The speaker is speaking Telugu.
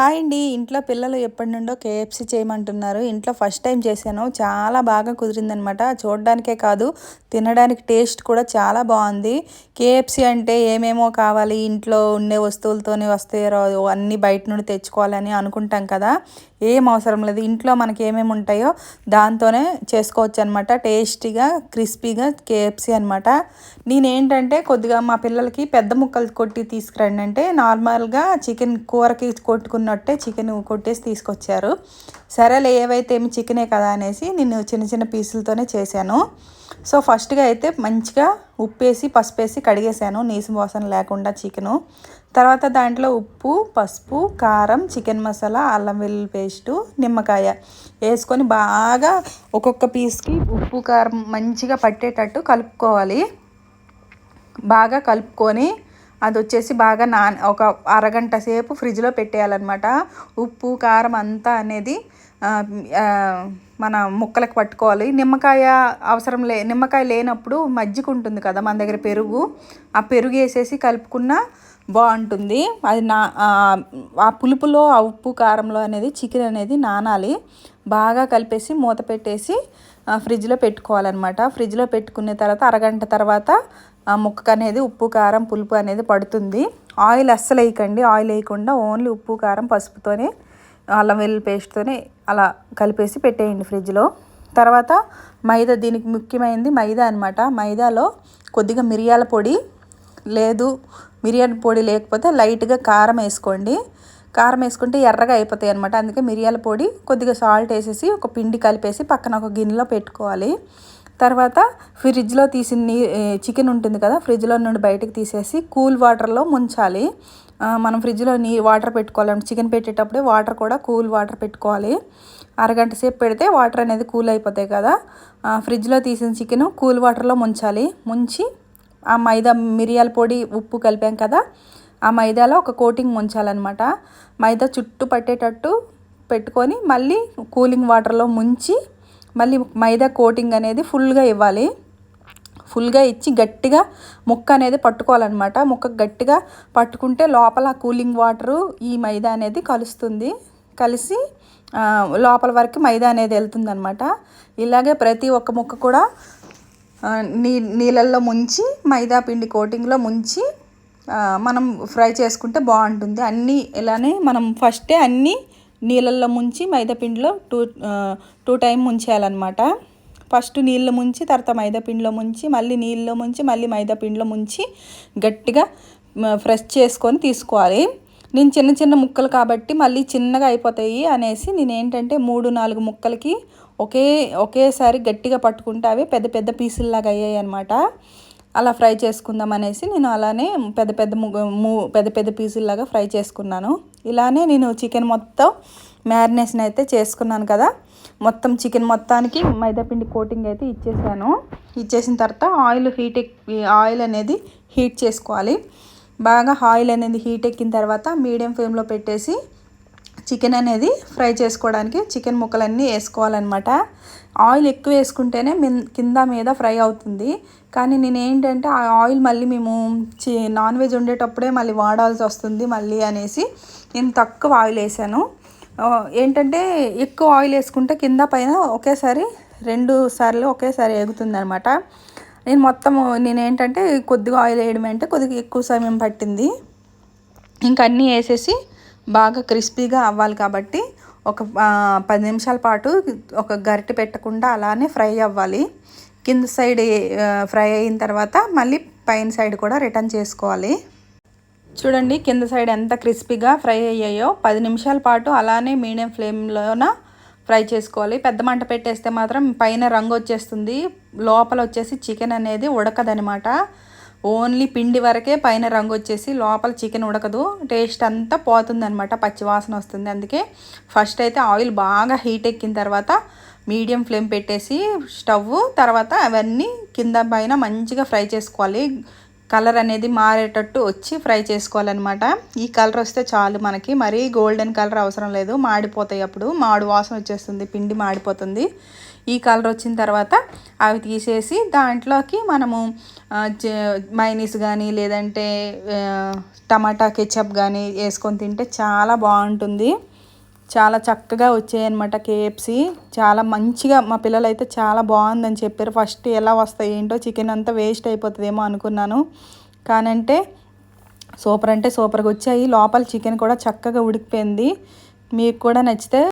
హాయ్ అండి. ఇంట్లో పిల్లలు ఎప్పటి నుండో కేఎఫ్సి చేయమంటున్నారు. ఇంట్లో ఫస్ట్ టైం చేశాను. చాలా బాగా కుదిరిందనమాట. చూడడానికే కాదు తినడానికి టేస్ట్ కూడా చాలా బాగుంది. కేఎఫ్సి అంటే ఏమేమో కావాలి ఇంట్లో ఉండే వస్తువులతోనే వస్తాయో అన్నీ బయట నుండి తెచ్చుకోవాలని అనుకుంటాం కదా. ఏం అవసరం లేదు. ఇంట్లో మనకి ఏమేమి ఉంటాయో దాంతోనే చేసుకోవచ్చు అనమాట టేస్టీగా క్రిస్పీగా కేఎఫ్సి అనమాట. నేనేంటంటే కొద్దిగా మా పిల్లలకి పెద్ద ముక్కలు కొట్టి తీసుకురండి అంటే నార్మల్గా చికెన్ కూరకి కొట్టుకున్న కొట్టుకున్నట్టే చికెన్ కొట్టేసి తీసుకొచ్చారు. సరేలే ఏవైతే ఏమి చికెనే కదా అనేసి నేను చిన్న చిన్న పీసులతోనే చేశాను. సో ఫస్ట్గా అయితే మంచిగా ఉప్పేసి పసుపు వేసి కడిగేసాను నీసు వాసన లేకుండా చికెను. తర్వాత దాంట్లో ఉప్పు పసుపు కారం చికెన్ మసాలా అల్లం వెల్లుల్లి పేస్టు నిమ్మకాయ వేసుకొని బాగా ఒక్కొక్క పీస్కి ఉప్పు కారం మంచిగా పట్టేటట్టు కలుపుకోవాలి. బాగా కలుపుకొని అది వచ్చేసి బాగా నా ఒక అరగంట సేపు ఫ్రిడ్జ్లో పెట్టేయాలన్నమాట. ఉప్పు కారం అంతా అనేది మన ముక్కలకు పట్టుకోవాలి. నిమ్మకాయ అవసరం లే నిమ్మకాయ లేనప్పుడు మజ్జిగ ఉంటుంది కదా మన దగ్గర పెరుగు. ఆ పెరుగు వేసేసి కలుపుకున్న బాగుంటుంది. అది నా ఆ పులుపులో ఆ ఉప్పు కారంలో అనేది చికెన్ అనేది నానాలి. బాగా కలిపేసి మూత పెట్టేసి ఫ్రిడ్జ్లో పెట్టుకోవాలన్నమాట. ఫ్రిడ్జ్లో పెట్టుకున్న తర్వాత అరగంట తర్వాత ఆ ముక్కకు అనేది ఉప్పు కారం పులుపు అనేది పడుతుంది. ఆయిల్ అస్సలు వేయకండి. ఆయిల్ వేయకుండా ఓన్లీ ఉప్పు కారం పసుపుతోనే అల్లం వెల్లుల్లి పేస్ట్తోనే అలా కలిపేసి పెట్టేయండి ఫ్రిడ్జ్లో. తర్వాత మైదా దీనికి ముఖ్యమైనది మైదా అనమాట మైదాలో కొద్దిగా మిరియాల పొడి లేదు మిరియాల పొడి లేకపోతే లైట్గా కారం వేసుకోండి. కారం వేసుకుంటే ఎర్రగా అయిపోతాయి అనమాట అందుకే మిరియాల పొడి కొద్దిగా సాల్ట్ వేసేసి ఒక పిండి కలిపేసి పక్కన ఒక గిన్నెలో పెట్టుకోవాలి. తర్వాత ఫ్రిడ్జ్లో తీసిన నీ చికెన్ ఉంటుంది కదా ఫ్రిడ్జ్లో నుండి బయటకు తీసేసి కూల్ వాటర్లో ముంచాలి. మనం ఫ్రిడ్జ్లో నీ వాటర్ పెట్టుకోవాలి చికెన్ పెట్టేటప్పుడే వాటర్ కూడా కూల్ వాటర్ పెట్టుకోవాలి. అరగంట సేపు పెడితే వాటర్ అనేది కూల్ అయిపోతాయి కదా. ఫ్రిడ్జ్లో తీసిన చికెన్ కూల్ వాటర్లో ముంచాలి. ముంచి ఆ మైదా మిరియాల పొడి ఉప్పు కలిపాం కదా ఆ మైదాలో ఒక కోటింగ్ ముంచాలన్నమాట. మైదా చుట్టూ పట్టేటట్టు పెట్టుకొని మళ్ళీ కూలింగ్ వాటర్లో ముంచి మళ్ళీ మైదా కోటింగ్ అనేది ఫుల్గా ఇవ్వాలి. ఫుల్గా ఇచ్చి గట్టిగా ముక్క అనేది పట్టుకోవాలన్నమాట. ముక్క గట్టిగా పట్టుకుంటే లోపల కూలింగ్ వాటరు ఈ మైదా అనేది కలుస్తుంది. కలిసి లోపల వరకు మైదా అనేది వెళ్తుందనమాట ఇలాగే ప్రతి ఒక్క ముక్క కూడా నీ నీళ్ళల్లో ముంచి మైదా పిండి కోటింగ్లో ముంచి మనం ఫ్రై చేసుకుంటే బాగుంటుంది. అన్నీ ఇలానే మనం ఫస్టే అన్నీ నీళ్ళల్లో ముంచి మైదా పిండిలో టూ టూ టైం ముంచేయాలన్నమాట. ఫస్ట్ నీళ్ళు ముంచి తర్వాత మైదా పిండిలో ముంచి మళ్ళీ నీళ్ళలో ముంచి మళ్ళీ మైదా పిండిలో ముంచి గట్టిగా ఫ్రెష్ చేసుకొని తీసుకోవాలి. నేను చిన్న చిన్న ముక్కలు కాబట్టి మళ్ళీ చిన్నగా అయిపోతాయి అనేసి నేను ఏంటంటే మూడు నాలుగు ముక్కలకి ఒకే ఒకేసారి గట్టిగా పట్టుకుంటే అవి పెద్ద పెద్ద పీసుల్లాగా అయ్యాయి అనమాట అలా ఫ్రై చేసుకుందాం అనేసి నేను అలానే పెద్ద పెద్ద మూ పెద్ద పెద్ద పీసుల్లాగా ఫ్రై చేసుకున్నాను. ఇలానే నేను చికెన్ మొత్తం మ్యారినేషన్ అయితే చేసుకున్నాను కదా. మొత్తం చికెన్ మొత్తానికి మైదాపిండి కోటింగ్ అయితే ఇచ్చేసాను. ఇచ్చేసిన తర్వాత ఆయిల్ హీట్ ఆయిల్ అనేది హీట్ చేసుకోవాలి. బాగా ఆయిల్ అనేది హీట్ ఎక్కిన తర్వాత మీడియం ఫ్లేమ్లో పెట్టేసి చికెన్ అనేది ఫ్రై చేసుకోవడానికి చికెన్ ముక్కలన్నీ వేసుకోవాలన్నమాట. ఆయిల్ ఎక్కువ వేసుకుంటేనే కింద మీద ఫ్రై అవుతుంది. కానీ నేను ఏంటంటే ఆ ఆయిల్ మళ్ళీ మేము చి నాన్ వెజ్ వండేటప్పుడే మళ్ళీ వాడాల్సి వస్తుంది మళ్ళీ అనేసి నేను తక్కువ ఆయిల్ వేసాను. ఏంటంటే ఎక్కువ ఆయిల్ వేసుకుంటే కింద పైన ఒకేసారి రెండు సార్లు ఒకేసారి ఎగుతుంది అనమాట నేను మొత్తం నేను ఏంటంటే కొద్దిగా ఆయిల్ వేయడం అంటే కొద్దిగా ఎక్కువ సమయం పట్టింది. ఇంకా అన్నీ వేసేసి బాగా క్రిస్పీగా అవ్వాలి కాబట్టి ఒక పది నిమిషాల పాటు ఒక గరిటె పెట్టకుండా అలానే ఫ్రై అవ్వాలి. కింద సైడ్ ఫ్రై అయిన తర్వాత మళ్ళీ పైన సైడ్ కూడా రిటర్న్ చేసుకోవాలి. చూడండి కింద సైడ్ ఎంత క్రిస్పీగా ఫ్రై అయ్యాయో. పది నిమిషాల పాటు అలానే మీడియం ఫ్లేమ్లోన ఫ్రై చేసుకోవాలి. పెద్ద మంట పెట్టేస్తే మాత్రం పైన రంగు వచ్చేస్తుంది. లోపల వచ్చేసి చికెన్ అనేది ఉడకదనమాట. ఓన్లీ పిండి వరకే పైన రంగు వచ్చేసి లోపల చికెన్ ఉడకదు. టేస్ట్ అంతా పోతుందనమాట పచ్చివాసన వస్తుంది. అందుకే ఫస్ట్ అయితే ఆయిల్ బాగా హీట్ ఎక్కిన తర్వాత మీడియం ఫ్లేమ్ పెట్టేసి స్టవ్ తర్వాత అవన్నీ కింద పైన మంచిగా ఫ్రై చేసుకోవాలి. కలర్ అనేది మారేటట్టు వచ్చి ఫ్రై చేసుకోవాలన్నమాట. ఈ కలర్ వస్తే చాలు మనకి. మరీ గోల్డెన్ కలర్ అవసరం లేదు. మాడిపోతాయి అప్పుడు. మాడు వాసన వచ్చేస్తుంది. పిండి మాడిపోతుంది. ఈ కలర్ వచ్చిన తర్వాత అవి తీసేసి దాంట్లోకి మనము మైనీస్ కానీ లేదంటే టమాటా కెచప్ కానీ వేసుకొని తింటే చాలా బాగుంటుంది. చాలా చక్కగా వచ్చాయన్నమాట కేఎఫ్సి చాలా మంచిగా మా పిల్లలు అయితే చాలా బాగుందని చెప్పారు. ఫస్ట్ ఎలా వస్తాయి ఏంటో చికెన్ అంతా వేస్ట్ అయిపోతుందేమో అనుకున్నాను. కానంటే సూపర్ అంటే సూపర్గా వచ్చాయి. లోపల చికెన్ కూడా చక్కగా ఉడికిపోయింది. మీకు కూడా నచ్చితే